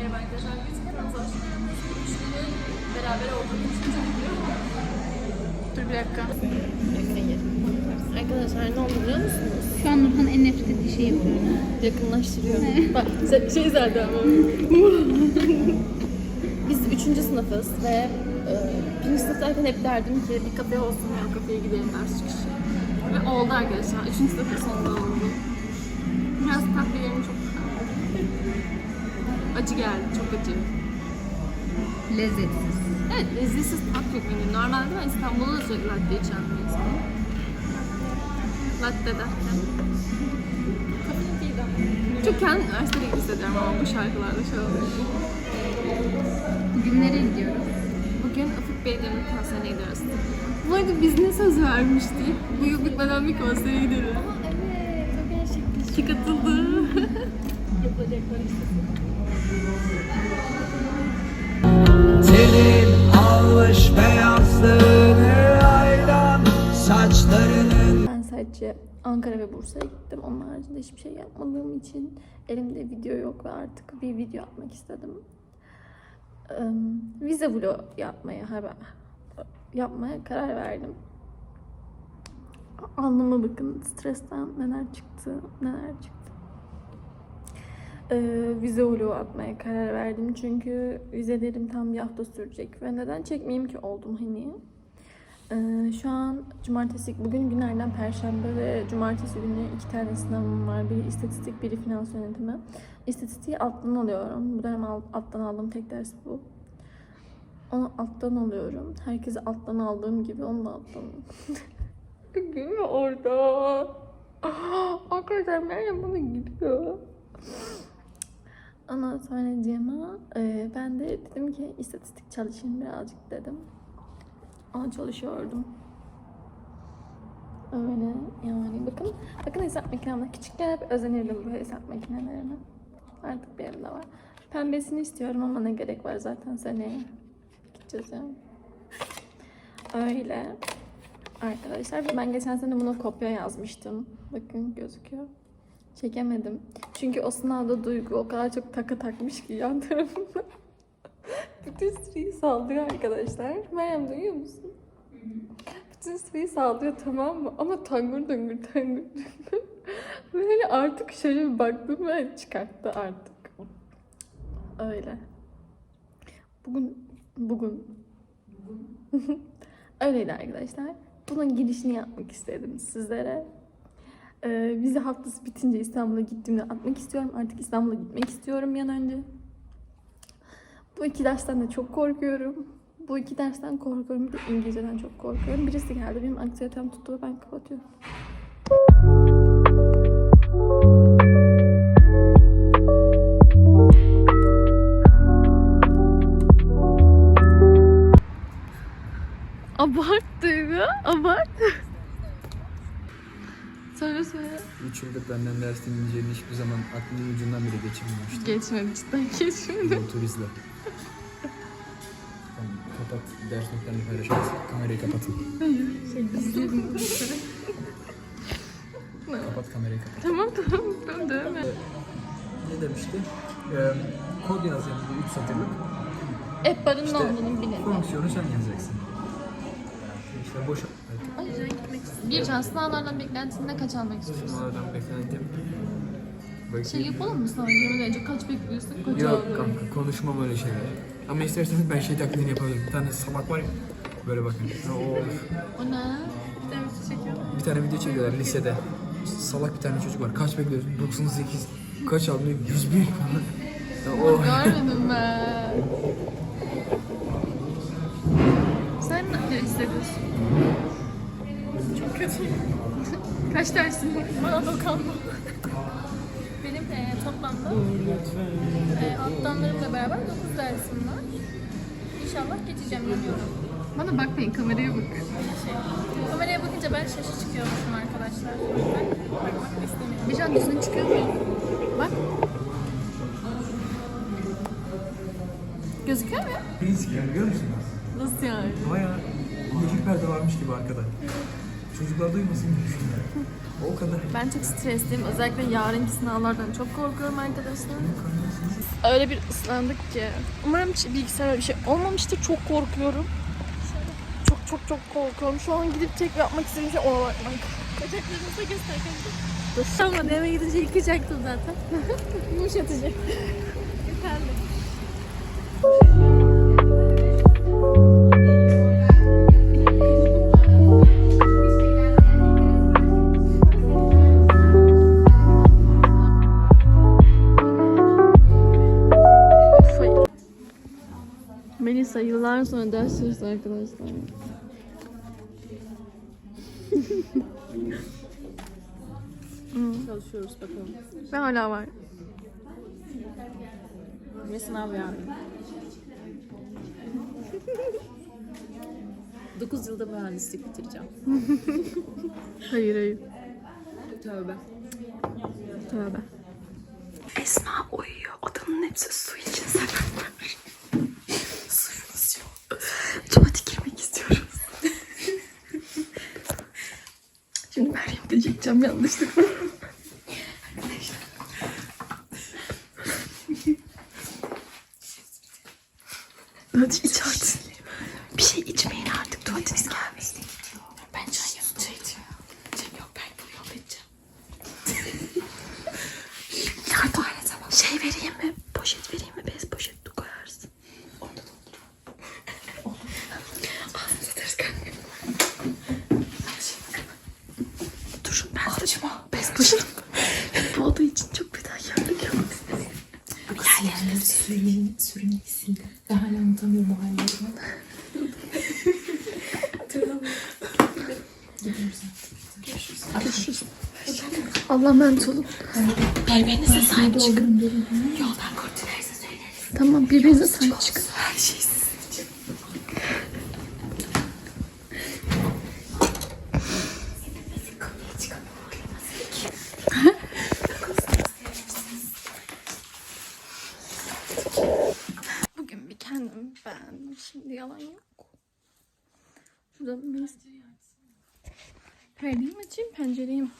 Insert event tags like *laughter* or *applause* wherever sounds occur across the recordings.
Merhaba arkadaşlar. Biz hepimiz hoş geldiniz. Beraber olduğumuz için çok mutluyum. Dur bir dakika. Arkadaşlar ne oldu biliyor musunuz? Şu an Nurhan en nefret ettiği şeyi yapıyorum. Yakınlaştırıyorum. Bak şey, şey zaten *laughs* Biz üçüncü sınıfız ve e, birinci sınıftayken hep derdim ki bir kafe olsun ya kafeye gidelim ders çıkışı. Ve oldu arkadaşlar. Üçüncü sınıfın sonunda oldu. Acı geldi. Çok acı. Lezzetsiz. Evet, lezzetsiz tat yok benim. Normalde ben İstanbul'da da sürekli latte içen bir insanım. Latte derken. Çok kendi üniversitede gibi hissediyorum ama bu şarkılarda şey oluyor. Bugün nereye gidiyoruz? Bugün Ufuk Beylerin konserine gidiyoruz. Bu arada biz ne söz vermiştik? Bu yıl bitmeden bir konsere gidelim. Evet, çok gerçekten. Ki katıldı. Yapılacaklar işte. Ben sadece Ankara ve Bursa'ya gittim. Onun haricinde hiçbir şey yapmadığım için elimde video yok ve artık bir video atmak istedim. Vize vlog yapmaya yapmaya karar verdim. Alnıma bakın stresten neler çıktı, neler çıktı. Eee vize vlogu atmaya karar verdim çünkü vizelerim tam bir hafta sürecek ve neden çekmeyeyim ki oldum hani. Ee, şu an cumartesi, bugün günlerden perşembe ve cumartesi günü iki tane sınavım var. Biri istatistik, biri finans yönetimi. İstatistiği alttan alıyorum. Bu dönem alt- alttan aldığım tek ders bu. Onu alttan alıyorum. Herkesi alttan aldığım gibi onu da alttan *laughs* Gülme orada. *gasps* Arkadaşlar Meryem bana gülüyor. Ondan sonra Cema, e, ben de dedim ki istatistik çalışayım birazcık dedim. Ama çalışıyordum. Öyle yani bakın bakın hesap makinemde küçükken hep özenirdim bu hesap makinelerine. Artık benim de var. Pembesini istiyorum ama ne gerek var zaten seneye. Gideceğiz yani. Öyle. Arkadaşlar ben geçen sene buna kopya yazmıştım. Bakın gözüküyor. Çekemedim. Çünkü o sınavda Duygu o kadar çok takı takmış ki yan tarafında. *laughs* Bütün sırayı sallıyor arkadaşlar. Meryem duyuyor musun? Bütün sırayı sallıyor tamam mı? Ama tangur tangur tangur tangur. *laughs* Böyle artık şöyle bir baktım ve çıkarttı artık. Öyle. Bugün, bugün. *laughs* Öyleydi arkadaşlar. Bunun girişini yapmak istedim sizlere. Ee, vize haftası bitince İstanbul'a gittiğimde atmak istiyorum. Artık İstanbul'a gitmek istiyorum bir an önce. Bu iki dersten de çok korkuyorum. Bu iki dersten korkuyorum. Bir de İngilizceden çok korkuyorum. Birisi geldi. Benim anksiyetem tuttu ve ben kapatıyorum. Abart Duygu. Abart. Söyle söyle. Üç yıldır benden ders dinleyeceğini hiçbir zaman aklımın ucundan bile geçirmemiştim. Geçmedi cidden *laughs* geçmedi. Otur izle. Tamam, kapat ders notlarını paylaşırız. Kamerayı kapatın. kapat kamerayı kapat. tamam *laughs* tamam tamam dövme. Ne demişti? Ee, kod yazacağım bu 3 satırlık. Barının İşte olduğunu bilelim. fonksiyonu sen yazacaksın. İşte boş Bir can sınavlardan beklentinde kaç almak istiyorsun? Sınavlardan beklentim. Bakayım. Şey yapalım mı sana? Yemin önce kaç bekliyorsun? Kaç Yok aldın? kanka konuşmam öyle şeyler. Ama isterseniz ben şey taklidini yapabilirim. Bir tane salak var ya. Böyle bakın. Ha, o. O ne? Bir tane bir çekiyor. Bir tane video çekiyorlar lisede. Salak bir tane çocuk var. Kaç bekliyorsun? 98. Kaç aldın? 101 falan. Ya o Görmedim ben. Kaç dersin var? Bana dokanma. Benim e, toplamda e, alttanlarımla beraber 9 dersim var. İnşallah geçeceğim biliyorum. Bana bakmayın kameraya bakın. Şey, kameraya bakınca ben şaşı çıkıyormuşum arkadaşlar. Ben bakmak istemiyorum. Bir can düzgün çıkıyor mu? Bak. Gözüküyor mu? Beni sikiyor biliyor musun? Nasıl yani? Baya yeşil perde varmış gibi arkada. Çocuklar duymasın diye düşünüyorum. O kadar. Ben çok stresliyim. Özellikle yarınki sınavlardan çok korkuyorum arkadaşlar. Öyle bir ıslandık ki. Umarım hiç bilgisayarda bir şey olmamıştır. Çok korkuyorum. Çok çok çok korkuyorum. Şu an gidip tek yapmak istediğim şey ona bakmak. Bacaklarınıza göster kanka. Tamam eve gidince yıkacaktın zaten. *laughs* Yumuşatıcı. Of, *laughs* Melisa yıllar sonra ders çalıştı arkadaşlar. *laughs* Çalışıyoruz bakalım. Ve hala var. Ve sınav yani. *laughs* 9 yılda mühendislik bitireceğim. *laughs* Hayır hayır. Tövbe. Tövbe. Esma uyuyor. Odanın hepsi su için sebep Çekeceğim yanlışlıkla. Hadi iç artık. Bir şey içmeyin artık. Tuvaletiniz gelmesin. Ben çay yapacağım. Çay yok ben bunu edeceğim. Yardım Şey vereyim mi? Poşet vereyim mi? Bez poşet tu koyarsın. Orada da olur. Ağzımıza ters kanka. Dur ben Açma. Bez poşet. Bu oda için çok feda yerlik yapmak istedim. Yerlerinde sürün, sürünmesin. Ben hala unutamıyorum o hallerini. Allah emanet olun. Birbirinize sahip çıkın. Yoldan kurtularsa söyleriz. Tamam birbirinize sahip çıkın. Her şey sizin için. Bugün bir kendim beğendim. Şimdi yalan yok. Şurada mis. Perdeyi mi açayım, pencereyi mi?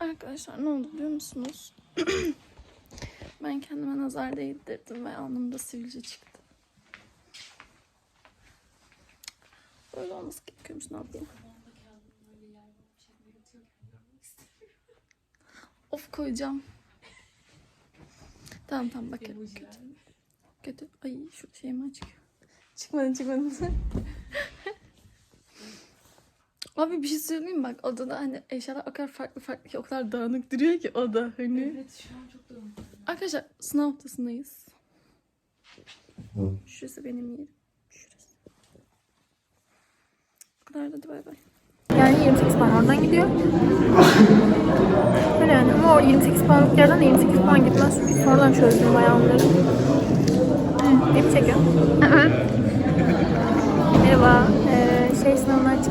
Arkadaşlar ne oldu biliyor musunuz? *clears throat* ben kendime nazar değdirdim ve alnımda sivilce çıktı. Böyle olması gerekiyormuş ne yapayım? Of koyacağım. Tamam tamam bakın. Kötü. Kötü. Ay şu şey mi çıkıyor? Çıkmadı çıkmadı. Abi bir şey söyleyeyim mi? bak odada hani eşyalar o kadar farklı farklı ki o kadar dağınık duruyor ki oda hani. Evet şu an çok dağılmış. Arkadaşlar sınav haftasındayız. Şurası benim yerim. Şurası. Bu kadar da hadi bay bay. Yani 28 puan oradan gidiyor. Öyle yani ama o 28 puanlık yerden de 28 puan gitmez. Sonradan çözdüm bayağı onları. Evet, beni çekiyor. Merhaba.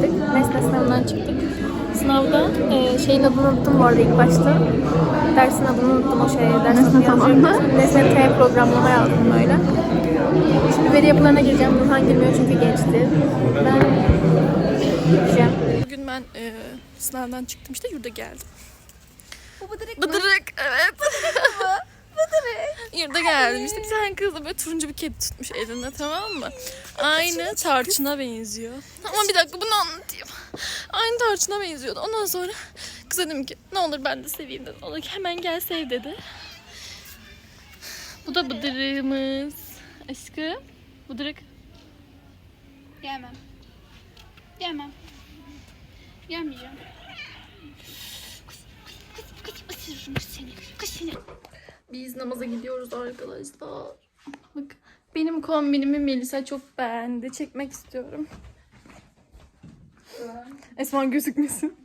Şey sınavından çıktık. Nesne sınavından çıktık. Sınavda e, şeyin adını unuttum bu arada ilk başta. Dersin adını unuttum o şeye. Ders adını *laughs* yazacağım. Nesne T programlama yazdım böyle. Şimdi veri yapılarına gireceğim. Burhan girmiyor çünkü geçti. Ben gireceğim. Bugün ben e, sınavdan çıktım işte yurda geldim. Bu bıdırık Bıdırık evet. Bıdırık. Yurda geldim işte bir tane kız da böyle turuncu bir kedi tutmuş elinde tamam mı? Aynı tarçına benziyor. Ama bir dakika bunu anlatayım. Aynı tarçına benziyordu. Ondan sonra kız dedim ki ne olur ben de seveyim dedim. O da ki hemen gel sev dedi. Bu da bıdırığımız. Aşkım. Bıdırık. Gelmem. Gelmem. Gelmeyeceğim. Kız, kız, kız, ısırırım kız seni. Kız seni. Biz namaza gidiyoruz arkadaşlar. Bak benim kombinimi Melisa çok beğendi. Çekmek istiyorum. Esma gözükmesin.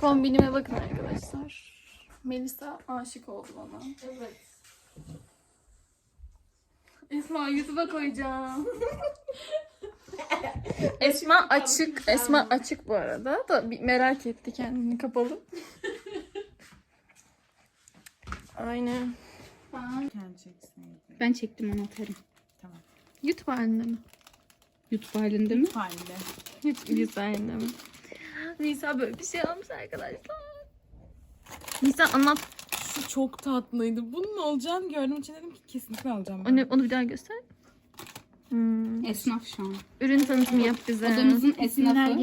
Kombinime bakın arkadaşlar. Melisa aşık oldu bana. Evet. Esma YouTube'a koyacağım. *laughs* Esma açık. Esma açık bu arada. Da merak etti kendini kapalı. *laughs* Aynen. Ben çektim onu atarım. Tamam. YouTube halinde mi? YouTube halinde mi? Halinde. YouTube halinde mi? Nisa böyle bir şey almış arkadaşlar. Nisa anlat. Şu çok tatlıydı. Bunun olacağını gördüm için dedim ki kesinlikle alacağım. ben. Onu, onu bir daha göster. Hmm. Esnaf şu an. Ürün tanıtımı yap bize. Odamızın esnafı.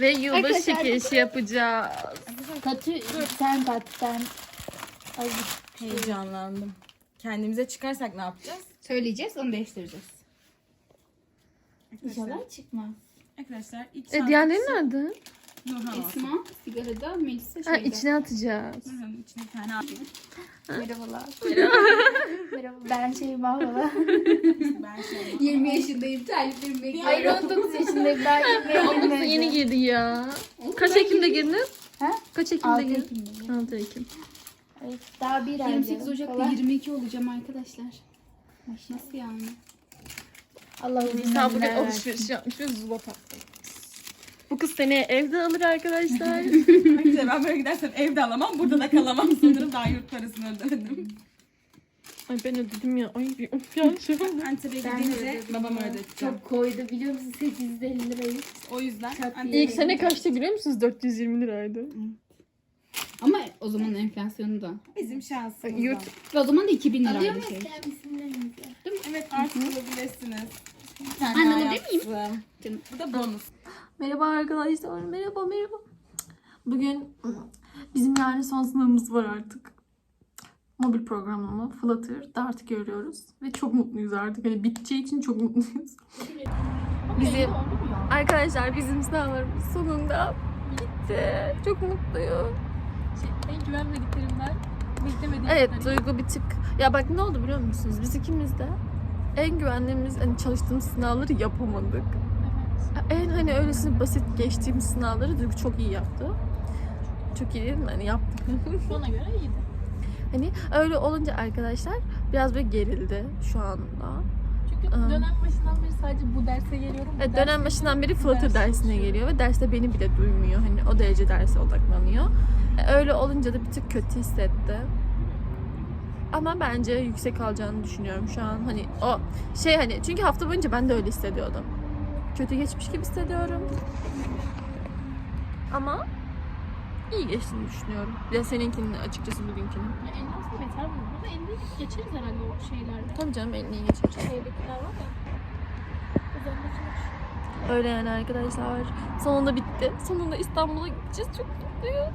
Ve yılbaşı Arkadaşlar, yapacağız. Katı sen kat sen. Ay, Heyecanlandım. Kendimize çıkarsak ne yapacağız? Söyleyeceğiz onu değiştireceğiz. İnşallah çıkmaz. Arkadaşlar ilk E diğerleri nerede? Nurhan olsun. Esma sigarada, Melisa Ha şeyde. içine atacağız. Nurhan'ın içine bir tane atayım. *laughs* Merhabalar. Merhaba. *laughs* Ben Şeyma Baba. Ben şey 20 yaşındayım. Terliklerimi bekliyorum. Hayır 19 yaşındayım. Daha 20'ye 19 girmedim. yeni girdi ya. Kaç Ekim'de girdin? Ha? Kaç Ekim'de 6 girdin? Ekim'de. 6 Ekim. Evet, daha bir ay 28 önce Ocak'ta falan. 22 olacağım arkadaşlar. Nasıl yani? Allah uzun ömürler versin. alışveriş yapmış ve zula taktı. Bu kız seneye evde alır arkadaşlar. *laughs* Arkadaşlar ben böyle gidersem evde alamam, burada da kalamam. Sanırım daha yurt parasını ödemedim. Ay ben ödedim ya. Ay bir of ya şey oldu. Antep'e Ben de gidince ödedim babama ya. ödeteceğim. Çok koydu biliyor musun 850 lirayı. O yüzden Çok Antep'e İlk sene kaçtı biliyor musunuz? 420 liraydı. Ama o zaman enflasyonu da. bizim şansımız Yurt- var. Ve o zaman da 2000 Alıyor liraydı muyuz şey. sen isimlerimizi? Evet artık alabilirsiniz. Anne alabilir miyim? Yaptım. Bu da bonus. Merhaba arkadaşlar. Merhaba merhaba. Bugün bizim yani son sınavımız var artık. Mobil programlama, Flutter, Dart görüyoruz. Ve çok mutluyuz artık. Hani biteceği için çok mutluyuz. Bizim arkadaşlar bizim sınavlarımız sonunda bitti. Çok mutluyum. En güvenmediklerimden beklemediğim Evet Duygu bir tık. Ya bak ne oldu biliyor musunuz? Biz ikimiz de en güvendiğimiz hani çalıştığımız sınavları yapamadık. En hani öylesine basit geçtiğimiz sınavları Duygu çok iyi yaptı. Çok iyi değil mi? Hani yaptık. Bana göre iyiydi. hani öyle olunca arkadaşlar biraz böyle gerildi şu anda. Çünkü Aa. dönem başından beri sadece bu derse geliyorum. bu Evet, derse dönem başından beri Flutter dersine çalışıyorum. geliyor ve derste beni bile duymuyor. Hani o derece derse odaklanıyor. E, Öyle olunca da bir tık kötü hissetti. Ama bence yüksek alacağını düşünüyorum şu an. Hani o şey hani çünkü hafta boyunca ben de öyle hissediyordum. Kötü geçmiş gibi hissediyorum. Ama iyi geçtiğini düşünüyorum. Bir de seninkinin açıkçası bugünkünün. Ya en az beter mi? Burada 50 geçeriz herhalde o şeylerde. Tabii canım en iyi. Şeydekiler var ya. Öyle yani arkadaşlar. Sonunda bitti. Sonunda İstanbul'a gideceğiz. Çok mutluyum.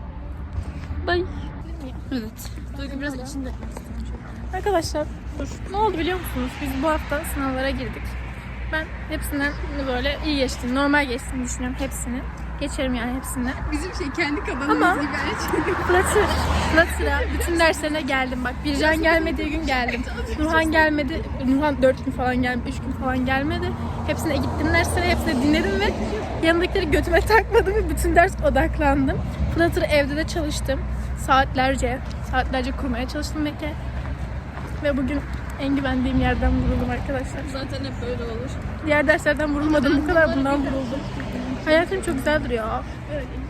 Bye. Evet. Duygu biraz içinde. Arkadaşlar dur. Ne oldu biliyor musunuz? Biz bu hafta sınavlara girdik. Ben hepsinden böyle iyi geçtim. Normal geçtiğini düşünüyorum hepsini. Geçerim yani hepsinden. Bizim şey kendi kanalımız Ama- gibi. Flutter, Flutter'a bütün derslerine geldim. Bak Bircan gelmediği gün geldim. Nurhan gelmedi. Nurhan 4 gün falan gelmedi, 3 gün falan gelmedi. Hepsine gittim derslere, hepsini dinledim ve yanındakileri götüme takmadım ve bütün ders odaklandım. Flutter evde de çalıştım. Saatlerce, saatlerce kurmaya çalıştım Meke. Ve bugün en güvendiğim yerden vuruldum arkadaşlar. Zaten hep böyle olur. Diğer derslerden vurulmadım. Bu kadar bundan vuruldum. Hayatım çok güzel duruyor. Öyle.